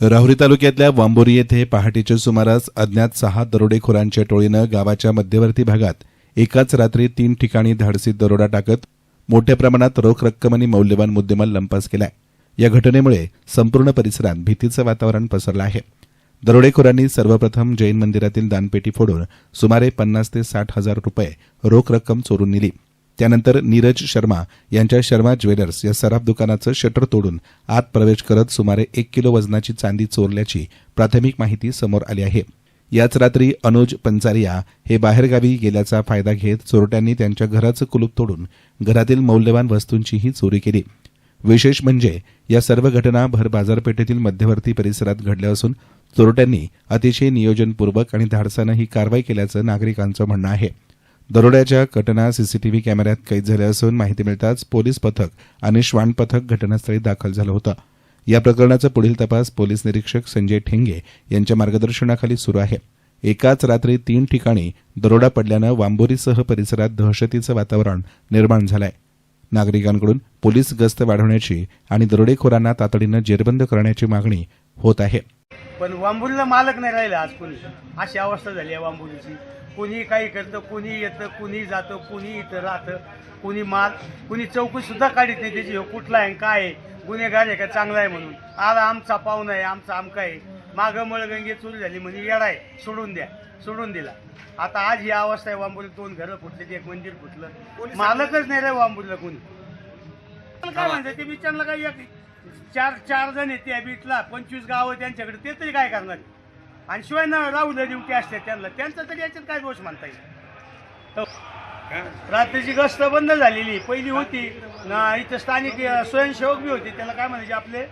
राहुरी तालुक्यातल्या वांबोरी येथे पहाटेच्या सुमारास अज्ञात सहा दरोडेखोरांच्या टोळीनं गावाच्या मध्यवर्ती भागात एकाच रात्री तीन ठिकाणी धाडसी दरोडा टाकत मोठ्या प्रमाणात रोख रक्कम आणि मौल्यवान मुद्देमाल लंपास केलाय. या घटनेमुळे संपूर्ण परिसरात भीतीचं वातावरण पसरलं आहे. दरोडेखोरांनी सर्वप्रथम जैन मंदिरातील दानपेटी फोडून सुमारे पन्नास ते साठ हजार रुपये रोख रक्कम चोरून नेली. त्यानंतर नीरज शर्मा यांच्या शर्मा ज्वेलर्स या सराफ दुकानाचं शटर तोडून आत प्रवेश करत सुमारे एक किलो वजनाची चांदी चोरल्याची प्राथमिक माहिती समोर आली आहे. याच रात्री अनुज पंचारिया हे बाहेरगावी गेल्याचा फायदा घेत चोरट्यांनी त्यांच्या घराचं कुलूप तोडून घरातील मौल्यवान वस्तूंचीही चोरी केली. विशेष म्हणजे या सर्व घटना भर बाजारपेठेतील मध्यवर्ती परिसरात घडल्या असून चोरट्यांनी अतिशय नियोजनपूर्वक आणि धाडसानं ही कारवाई केल्याचं नागरिकांचं म्हणणं आहे. दरोड्याच्या घटना सीसीटीव्ही कॅमेऱ्यात कैद झाल्या असून माहिती मिळताच पोलीस पथक आणि श्वान पथक घटनास्थळी दाखल झालं होतं. या प्रकरणाचा पुढील तपास पोलीस निरीक्षक संजय ठेंगे यांच्या मार्गदर्शनाखाली सुरू आहे. एकाच रात्री तीन ठिकाणी दरोडा पडल्यानं वांबोरीसह परिसरात दहशतीचं वातावरण निर्माण झालंय. नागरिकांकडून पोलीस गस्त वाढवण्याची आणि दरोडेखोरांना तातडीनं जेरबंद करण्याची मागणी होत आहे. पण वांबुलीला मालक नाही राहिला आज कोणी. अशी अवस्था झाली आहे वांबुलीची. कोणी काही करतं कोणी येतं कोणी जातं कोणी इथं राहतं कोणी माल कोणी चौकशी सुद्धा काढत नाही. त्याची ह्यो कुठला आहे काय आहे? गुन्हेगार आहे का? चांगला आहे म्हणून. आज आमचा पाहुणा आहे आमचा आमका आहे. मागं मळगंगे चोरी झाली म्हणजे येडा आहे. सोडून द्या सोडून दिला. आता आज ही अवस्था आहे वांबुलीत दोन घरं फुटले एक मंदिर फुटलं. मालकच नाही रे वांबुलीला कोणी. काय म्हणतात ते बिचारला काय एक चार चार जण आहेत त्या बीटला पंचवीस गाव त्यांच्याकडे ते तरी काय करणार? आणि शिवाय ना राहू दे ड्युटी असते त्यांना त्यांचा तरी याच्यात काय दोष म्हणता येईल? हो. रात्रीची गस्त बंद झालेली पहिली होती. ना इथं स्थानिक स्वयंसेवक बी होते त्याला काय म्हणायचे आपले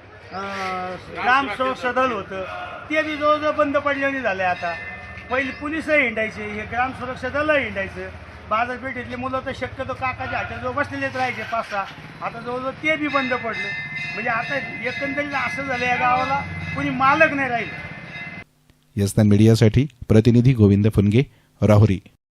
ग्रामसेवक सदल होतं. ते बी जवळजवळ बंद पडलेली झालंय आता. पहिली पोलिसही हिंडायचे हे ग्रामसेवक सदलही हिंडायचं. बाजारपेठेतले मुलं तर शक्यतो काकाच्या हाताजवळ बसलेलेच राहायचे पाच सहा. आता जवळजवळ ते बी बंद पडलं. म्हणजे आता एकंदरीत असं झालं या गावाला कोणी मालक नाही राहिलं. यस्तान मीडियासाठी प्रतिनिधी गोविंद फुनगे राहुरी.